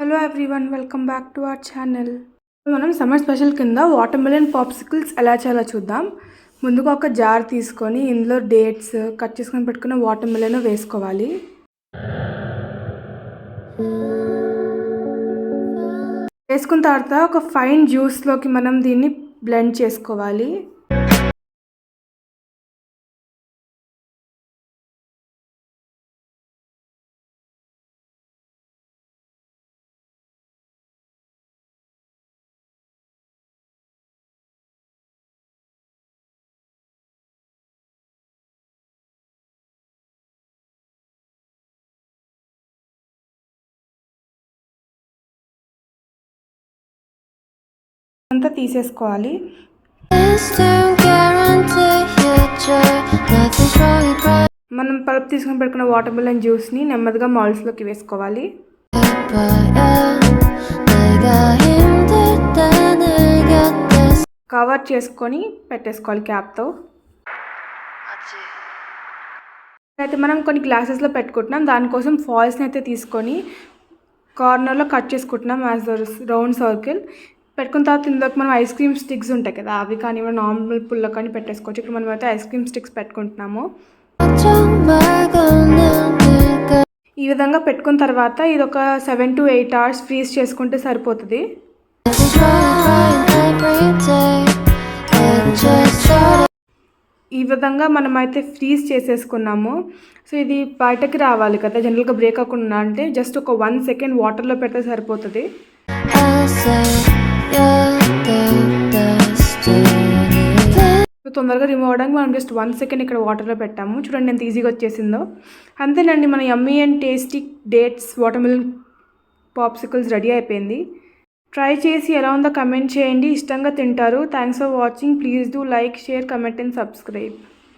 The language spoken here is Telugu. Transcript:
Hello everyone welcome back to our channel మనం సమ్మర్ స్పెషల్ కింద వాటర్ మిలన్ పాప్సికల్స్ ఎలా చేయాలో చూద్దాం. ముందుగా ఒక జార్ తీసుకొని ఇందులో డేట్స్ కట్ చేసుకొని పెట్టుకున్న వాటర్ మిలన్ వేసుకోవాలి. వేసుకున్న తర్వాత ఒక ఫైన్ జ్యూస్లోకి మనం దీన్ని బ్లెండ్ చేసుకోవాలి. అంతా తీసేసుకోవాలి. మనం పలుపు తీసుకొని పెట్టుకున్న వాటర్ మిలన్ జ్యూస్ని నెమ్మదిగా మాల్స్లోకి వేసుకోవాలి. కవర్ చేసుకొని పెట్టేసుకోవాలి క్యాప్తో. అయితే మనం కొన్ని గ్లాసెస్లో పెట్టుకుంటున్నాం. దానికోసం ఫాయిల్స్ని అయితే తీసుకొని కార్నర్లో కట్ చేసుకుంటున్నాం యాజ్ రౌండ్ సర్కిల్. పెట్టుకున్న తర్వాత ఇందులోకి మనం ఐస్ క్రీమ్ స్టిక్స్ ఉంటాయి కదా అవి కానీ మనం నార్మల్ పుల్ల కానీ పెట్టేసుకోవచ్చు. ఇప్పుడు మనం అయితే ఐస్ క్రీమ్ స్టిక్స్ పెట్టుకుంటున్నాము. ఈ విధంగా పెట్టుకున్న తర్వాత ఇది ఒక seven to eight hours freeze చేసుకుంటే సరిపోతుంది. ఈ విధంగా మనం అయితే ఫ్రీజ్ చేసేసుకున్నాము. సో ఇది బయటకి రావాలి కదా జనరల్గా బ్రేక్ అవ్వకుండా అంటే జస్ట్ ఒక వన్ సెకండ్ వాటర్లో పెడితే సరిపోతుంది. తొందరగా రిమూవ్ అవ్వడానికి మనం జస్ట్ వన్ సెకండ్ ఇక్కడ వాటర్లో పెట్టాము. చూడండి ఎంత ఈజీగా వచ్చేసిందో. అంతేనండి మన yummy and tasty dates watermelon popsicles ready అయిపోయింది. ట్రై చేసి ఎలా ఉందో కమెంట్ చేయండి. ఇష్టంగా తింటారు. Thanks for watching please do like share comment and subscribe